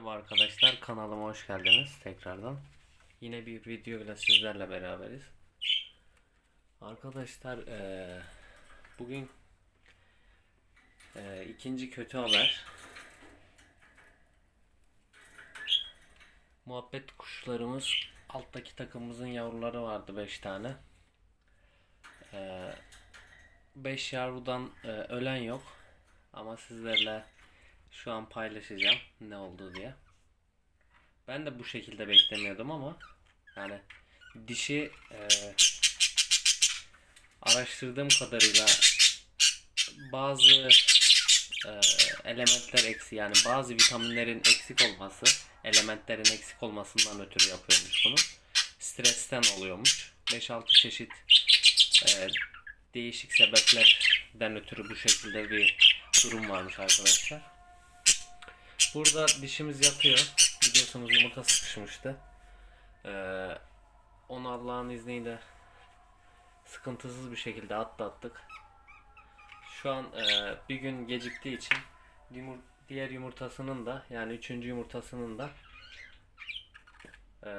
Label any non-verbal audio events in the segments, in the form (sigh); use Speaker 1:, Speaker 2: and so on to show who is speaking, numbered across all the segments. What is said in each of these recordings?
Speaker 1: Merhaba arkadaşlar kanalıma hoş geldiniz tekrardan. Yine bir video ile sizlerle beraberiz. Arkadaşlar eee, bugün eee, ikinci kötü haber. Muhabbet kuşlarımız alttaki takımımızın yavruları vardı 5 tane. 5 yavrudan eee, ölen yok. Ama sizlerle şu an paylaşacağım ne oldu diye. Ben de bu şekilde beklemiyordum ama yani dişi e, araştırdığım kadarıyla bazı e, elementler eksi yani bazı vitaminlerin eksik olması elementlerin eksik olmasından ötürü yapıyormuş bunu. Stresten oluyormuş. 5-6 çeşit e, değişik sebeplerden ötürü bu şekilde bir durum varmış arkadaşlar. Burada dişimiz yatıyor. Biliyorsunuz yumurta sıkışmıştı. Ee, onu Allah'ın izniyle sıkıntısız bir şekilde atlattık. Şu an e, bir gün geciktiği için yumur- diğer yumurtasının da yani üçüncü yumurtasının da e,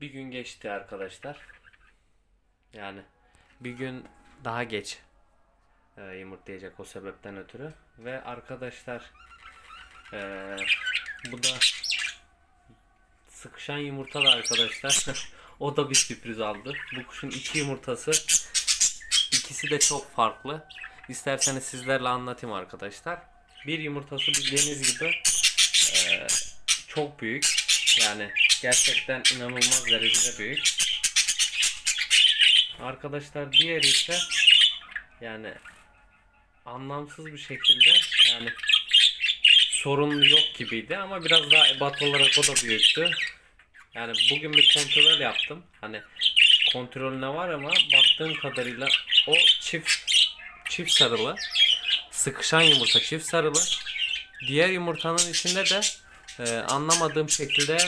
Speaker 1: bir gün geçti arkadaşlar. Yani bir gün daha geç e, yumurtlayacak o sebepten ötürü. Ve arkadaşlar e, bu da sıkışan yumurta da arkadaşlar. (laughs) o da bir sürpriz aldı. Bu kuşun iki yumurtası ikisi de çok farklı. İsterseniz sizlerle anlatayım arkadaşlar. Bir yumurtası bildiğiniz gibi e, çok büyük. Yani gerçekten inanılmaz derecede büyük. Arkadaşlar diğeri ise yani anlamsız bir şekilde yani sorun yok gibiydi ama biraz daha ebat olarak o da büyüktü. Yani bugün bir kontrol yaptım. Hani kontrolüne var ama baktığım kadarıyla o çift çift sarılı. Sıkışan yumurta çift sarılı. Diğer yumurtanın içinde de e, anlamadığım şekilde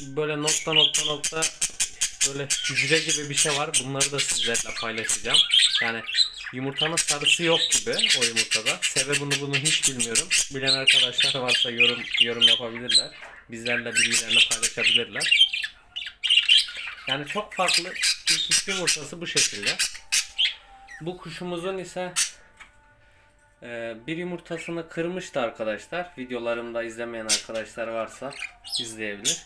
Speaker 1: böyle nokta nokta nokta böyle hücre gibi bir şey var. Bunları da sizlerle paylaşacağım. Yani yumurtanın sarısı yok gibi o yumurtada. Sebebini bunu hiç bilmiyorum. Bilen arkadaşlar varsa yorum yorum yapabilirler. Bizlerle bilgilerini paylaşabilirler. Yani çok farklı ilk iki yumurtası bu şekilde. Bu kuşumuzun ise e, bir yumurtasını kırmıştı arkadaşlar. Videolarımda izlemeyen arkadaşlar varsa izleyebilir.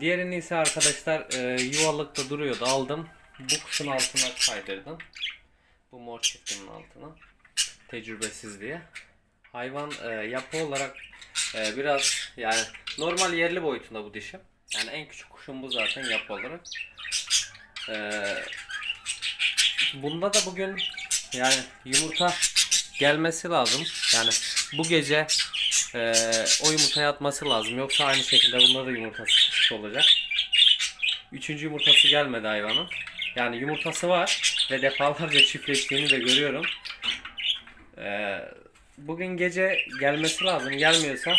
Speaker 1: Diğerini ise arkadaşlar e, yuvalıkta duruyordu aldım. Bu kuşun altına kaydırdım. Mor çiftinin altına. Tecrübesiz diye. Hayvan e, yapı olarak e, biraz yani normal yerli boyutunda bu dişim. Yani en küçük kuşum bu zaten yapı olarak. E, bunda da bugün yani yumurta gelmesi lazım. Yani bu gece e, o yumurtaya atması lazım. Yoksa aynı şekilde bunda da yumurtası olacak. Üçüncü yumurtası gelmedi hayvanın. Yani yumurtası var ve defalarca çiftleştiğini de görüyorum. Ee, bugün gece gelmesi lazım. Gelmiyorsa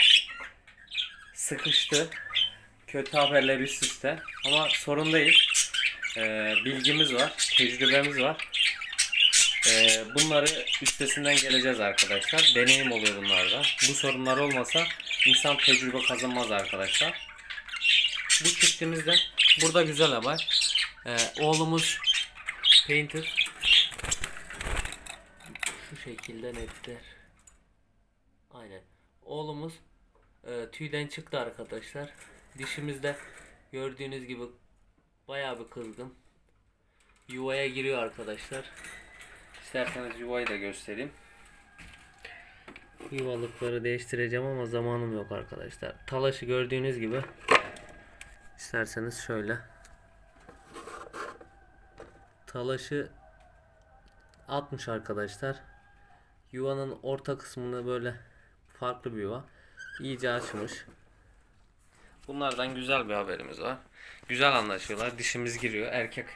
Speaker 1: sıkıştı. Kötü haberler üst üste. Ama sorun değil. Ee, bilgimiz var, tecrübemiz var. Ee, bunları üstesinden geleceğiz arkadaşlar. Deneyim oluyor bunlarda. Bu sorunlar olmasa insan tecrübe kazanmaz arkadaşlar. Bu çiftimizde burada güzel haber. Ee, oğlumuz Painter şu şekilde netler. Aynen. Oğlumuz e, tüyden çıktı arkadaşlar. Dişimizde gördüğünüz gibi bayağı bir kızgın. Yuvaya giriyor arkadaşlar. İsterseniz yuvayı da göstereyim. Yuvalıkları değiştireceğim ama zamanım yok arkadaşlar. Talaşı gördüğünüz gibi İsterseniz şöyle. Talaşı atmış arkadaşlar. Yuvanın orta kısmını böyle farklı bir yuva. iyice açmış. Bunlardan güzel bir haberimiz var. Güzel anlaşıyorlar. Dişimiz giriyor. Erkek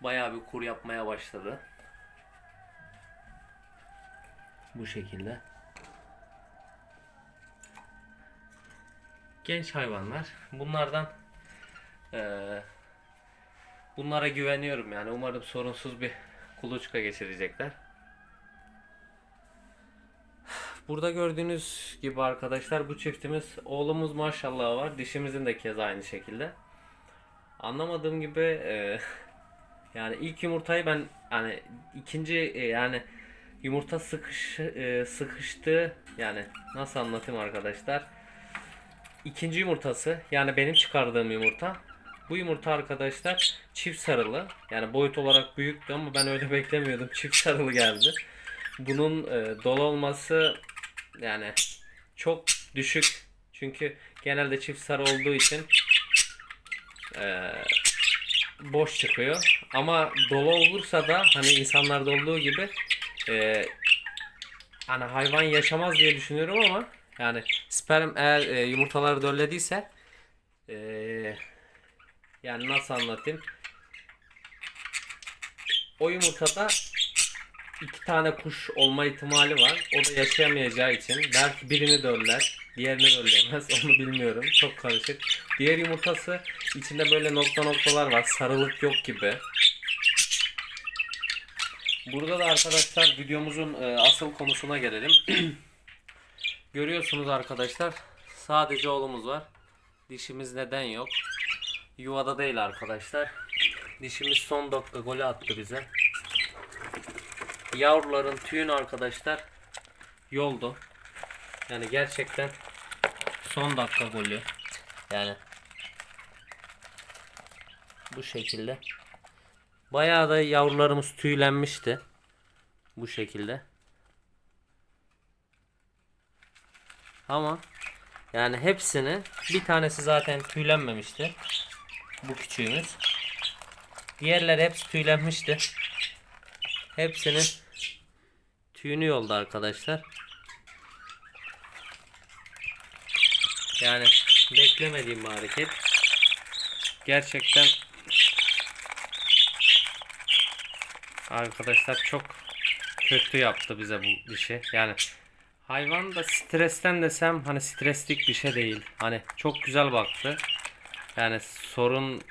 Speaker 1: bayağı bir kur yapmaya başladı. Bu şekilde. Genç hayvanlar. Bunlardan ee, bunlara güveniyorum yani. Umarım sorunsuz bir kuluçka geçirecekler. burada gördüğünüz gibi arkadaşlar bu çiftimiz oğlumuz maşallah var. Dişimizin de kez aynı şekilde. Anlamadığım gibi e, (laughs) yani ilk yumurtayı ben hani ikinci e, yani yumurta sıkış e, sıkıştı yani nasıl anlatayım arkadaşlar? İkinci yumurtası yani benim çıkardığım yumurta. Bu yumurta arkadaşlar çift sarılı. Yani boyut olarak büyüktü ama ben öyle (laughs) beklemiyordum. Çift sarılı geldi. Bunun e, dolu olması yani çok düşük. Çünkü genelde çift sarı olduğu için e, boş çıkıyor. Ama dolu olursa da hani insanlarda olduğu gibi e, hani hayvan yaşamaz diye düşünüyorum ama yani sperm eğer e, yumurtaları döllediyse e, yani nasıl anlatayım o yumurtada iki tane kuş olma ihtimali var. O da yaşayamayacağı için belki birini döller, diğerini dölleyemez. (laughs) Onu bilmiyorum. Çok karışık. Diğer yumurtası içinde böyle nokta noktalar var. Sarılık yok gibi. Burada da arkadaşlar videomuzun e, asıl konusuna gelelim. (clears throat) Görüyorsunuz arkadaşlar sadece oğlumuz var. Dişimiz neden yok? Yuvada değil arkadaşlar. Dişimiz son dakika golü attı bize. Yavruların tüyünü arkadaşlar yoldu. Yani gerçekten son dakika golü. Yani bu şekilde. Bayağı da yavrularımız tüylenmişti. Bu şekilde. Ama yani hepsini bir tanesi zaten tüylenmemişti. Bu küçüğümüz. Diğerleri hepsi tüylenmişti. Hepsinin tüyünü yoldu arkadaşlar. Yani beklemediğim bir hareket. Gerçekten arkadaşlar çok kötü yaptı bize bu dişi. Yani hayvan da stresten desem hani streslik bir şey değil. Hani çok güzel baktı. Yani sorun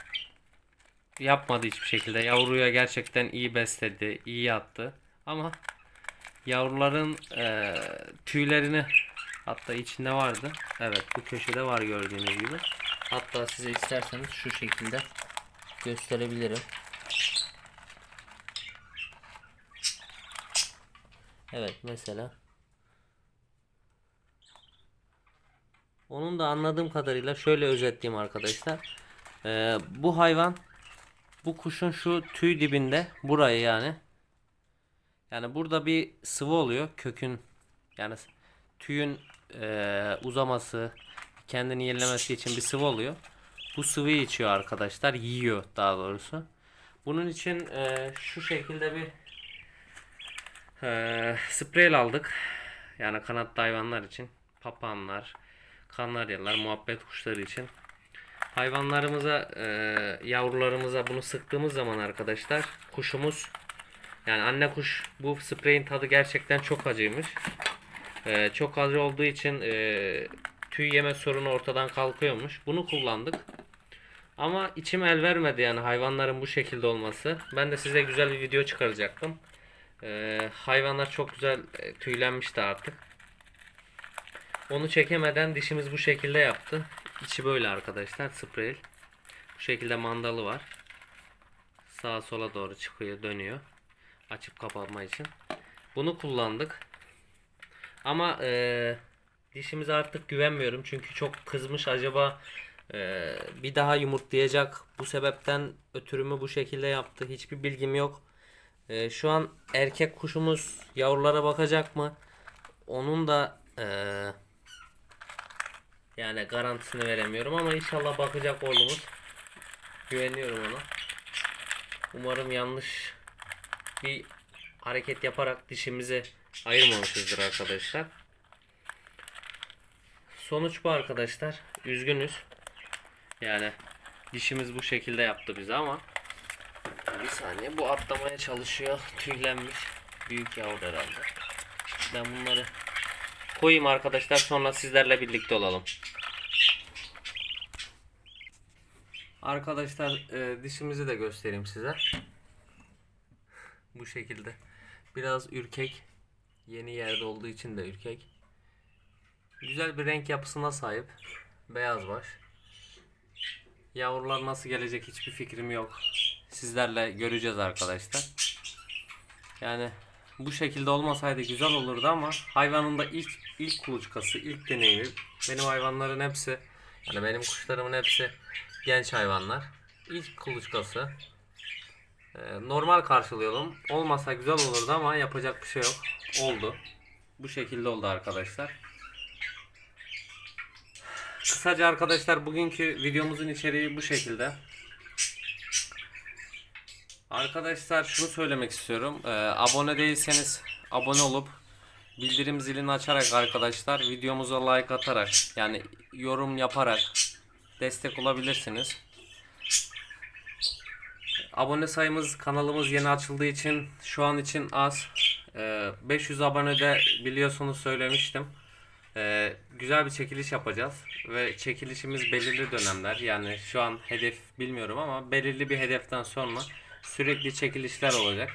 Speaker 1: yapmadı hiçbir şekilde. Yavruya gerçekten iyi besledi, iyi yattı. Ama yavruların eee, tüylerini hatta içinde vardı. Evet bu köşede var gördüğünüz gibi. Hatta size isterseniz şu şekilde gösterebilirim. Evet mesela. Onun da anladığım kadarıyla şöyle özetleyeyim arkadaşlar. Ee, bu hayvan bu kuşun şu tüy dibinde burayı yani yani burada bir sıvı oluyor kökün yani tüyün eee, uzaması kendini yenilemesi için bir sıvı oluyor. Bu sıvıyı içiyor arkadaşlar yiyor daha doğrusu. Bunun için eee, şu şekilde bir eee sprey aldık. Yani kanatlı hayvanlar için papağanlar, kanaryalar, muhabbet kuşları için hayvanlarımıza, e, yavrularımıza bunu sıktığımız zaman arkadaşlar kuşumuz yani anne kuş bu spreyin tadı gerçekten çok acıymış. E, çok acı olduğu için e, tüy yeme sorunu ortadan kalkıyormuş. Bunu kullandık. Ama içim el vermedi yani hayvanların bu şekilde olması. Ben de size güzel bir video çıkaracaktım. E, hayvanlar çok güzel e, tüylenmişti artık. Onu çekemeden dişimiz bu şekilde yaptı. İçi böyle arkadaşlar sprey. Bu şekilde mandalı var. Sağa sola doğru çıkıyor dönüyor. Açıp kapatma için. Bunu kullandık. Ama eee dişimize artık güvenmiyorum. Çünkü çok kızmış. Acaba eee, bir daha yumurtlayacak. Bu sebepten ötürü mü bu şekilde yaptı. Hiçbir bilgim yok. Eee, şu an erkek kuşumuz yavrulara bakacak mı? Onun da eee yani garantisini veremiyorum ama inşallah bakacak oğlumuz. Güveniyorum ona. Umarım yanlış bir hareket yaparak dişimizi ayırmamışızdır arkadaşlar. Sonuç bu arkadaşlar. Üzgünüz. Yani dişimiz bu şekilde yaptı bize ama bir saniye bu atlamaya çalışıyor. Tüylenmiş. Büyük yavru herhalde. Ben bunları koyayım arkadaşlar sonra sizlerle birlikte olalım. Arkadaşlar e, dişimizi de göstereyim size. Bu şekilde. Biraz ürkek. Yeni yerde olduğu için de ürkek. Güzel bir renk yapısına sahip. Beyaz baş. Yavrular nasıl gelecek hiçbir fikrim yok. Sizlerle göreceğiz arkadaşlar. Yani bu şekilde olmasaydı güzel olurdu ama hayvanın da ilk ilk kuluçkası, ilk deneyimi. Benim hayvanların hepsi yani benim kuşlarımın hepsi genç hayvanlar. İlk kuluçkası. Ee, normal karşılıyorum. Olmasa güzel olurdu ama yapacak bir şey yok. Oldu. Bu şekilde oldu arkadaşlar. Kısaca arkadaşlar bugünkü videomuzun içeriği bu şekilde. Arkadaşlar şunu söylemek istiyorum. Ee, abone değilseniz abone olup bildirim zilini açarak arkadaşlar videomuza like atarak yani yorum yaparak destek olabilirsiniz. Abone sayımız kanalımız yeni açıldığı için şu an için az. Ee, 500 abonede biliyorsunuz söylemiştim. Ee, güzel bir çekiliş yapacağız ve çekilişimiz belirli dönemler yani şu an hedef bilmiyorum ama belirli bir hedeften sonra sürekli çekilişler olacak.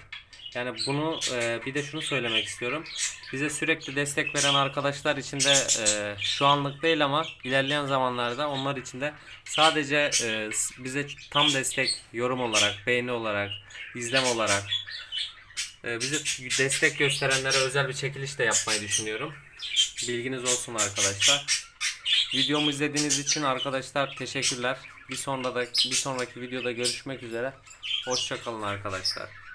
Speaker 1: Yani bunu e, bir de şunu söylemek istiyorum. Bize sürekli destek veren arkadaşlar için de e, şu anlık değil ama ilerleyen zamanlarda onlar için de sadece e, bize tam destek yorum olarak, beğeni olarak, izlem olarak e, bize destek gösterenlere özel bir çekiliş de yapmayı düşünüyorum. Bilginiz olsun arkadaşlar. Videomu izlediğiniz için arkadaşlar teşekkürler. Bir sonra da bir sonraki videoda görüşmek üzere. Hoşça kalın arkadaşlar.